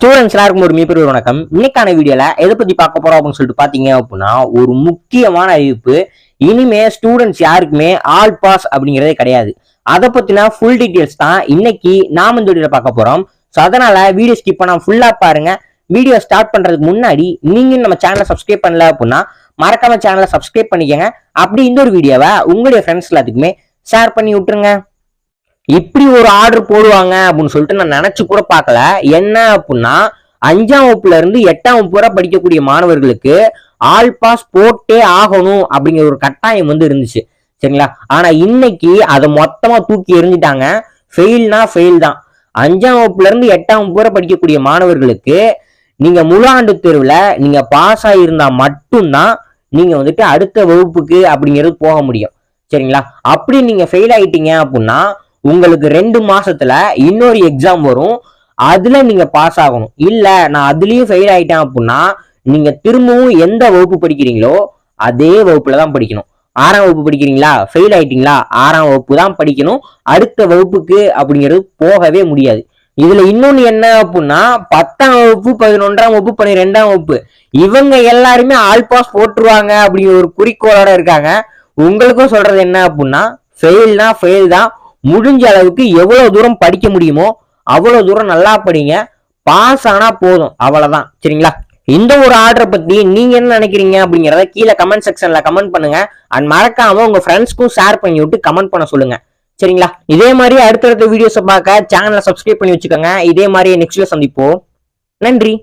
Students எல்லாருக்கும் ஒரு மிகப்பெரிய வணக்கம். இன்னைக்கான வீடியோல எதை பத்தி பார்க்க போறோம் அப்படின்னு சொல்லிட்டு பாத்தீங்க அப்படின்னா ஒரு முக்கியமான அறிவிப்பு. இனிமே ஸ்டூடெண்ட்ஸ் யாருக்குமே ஆல் பாஸ் அப்படிங்கிறதே கிடையாது. அதை பத்தின ஃபுல் டீட்டெயில்ஸ் தான் இன்னைக்கு நாம இந்த வீடியோல பார்க்க போறோம். ஸோ அதனால வீடியோ ஸ்கிப் பண்ணா ஃபுல்லா பாருங்க. வீடியோ ஸ்டார்ட் பண்றதுக்கு முன்னாடி நீங்க நம்ம சேனலை சப்ஸ்கிரைப் பண்ணல அப்படின்னா மறக்காம சேனலை சப்ஸ்கிரைப் பண்ணிக்கங்க. அப்படி இந்த ஒரு வீடியோவை உங்களுடைய ஃப்ரெண்ட்ஸ் எல்லாத்துக்குமே ஷேர் பண்ணி விட்டுருங்க. இப்படி ஒரு ஆர்டர் போடுவாங்க அப்படின்னு சொல்லிட்டு நான் நினைச்சு கூட பார்க்கல. என்ன அப்படின்னா அஞ்சாம் வகுப்புல இருந்து எட்டாம் வகுப்பு வரை படிக்கக்கூடிய மாணவர்களுக்கு ஆல் பாஸ் போட்டே ஆகணும் அப்படிங்கிற ஒரு கட்டாயம் வந்து இருந்துச்சு. சரிங்களா? ஆனா இன்னைக்கு அதை மொத்தமா தூக்கி எறிஞ்சிட்டாங்க. ஃபெயில்னா ஃபெயில் தான். அஞ்சாம் வகுப்புல இருந்து எட்டாம் வகுப்பு வரை படிக்கக்கூடிய மாணவர்களுக்கு நீங்க முழு ஆண்டு தேர்வுல நீங்க பாஸ் ஆகியிருந்தா மட்டும்தான் நீங்க வந்துட்டு அடுத்த வகுப்புக்கு அப்படிங்கிறது போக முடியும். சரிங்களா? அப்படி நீங்க ஃபெயில் ஆயிட்டீங்க அப்படின்னா உங்களுக்கு ரெண்டு மாசத்துல இன்னொரு எக்ஸாம் வரும். அதுல நீங்க பாஸ் ஆகணும். இல்ல நான் அதுலயும் ஃபெயில் ஆயிட்டேன் அப்படின்னா நீங்க திரும்பவும் எந்த வகுப்பு படிக்கிறீங்களோ அதே வகுப்புல தான் படிக்கணும். ஆறாம் வகுப்பு படிக்கிறீங்களா? ஃபெயில் ஆயிட்டீங்களா? ஆறாம் வகுப்பு தான் படிக்கணும். அடுத்த வகுப்புக்கு அப்படிங்கிறது போகவே முடியாது. இதுல இன்னொன்னு என்ன அப்படின்னா பத்தாம் வகுப்பு பதினொன்றாம் வகுப்பு பன்னிரெண்டாம் வகுப்பு இவங்க எல்லாருமே ஆல் பாஸ் போட்டுருவாங்க அப்படிங்கிற ஒரு குறிக்கோளோட இருக்காங்க. உங்களுக்கும் சொல்றது என்ன அப்படின்னா ஃபெயில்னா ஃபெயில் தான் முடிஞ்ச அளவுக்கு எவ்வளோ தூரம் படிக்க முடியுமோ அவ்வளோ தூரம் நல்லா படிங்க. பாஸ் ஆனால் போதும். அவ்வளோதான் சரிங்களா? இந்த ஒரு ஆர்டரை பற்றி நீங்கள் என்ன நினைக்கிறீங்க அப்படிங்கிறத கீழே கமெண்ட் செக்ஷனில் கமெண்ட் பண்ணுங்க. அண்ட் மறக்காமல் உங்கள் ஃப்ரெண்ட்ஸ்க்கும் ஷேர் பண்ணி விட்டு கமெண்ட் பண்ண சொல்லுங்கள் சரிங்களா? இதே மாதிரி அடுத்தடுத்த வீடியோஸை பார்க்க சேனலை சப்ஸ்கிரைப் பண்ணி வச்சுக்கோங்க. இதே மாதிரி நெக்ஸ்ட்ல சந்திப்போம். நன்றி.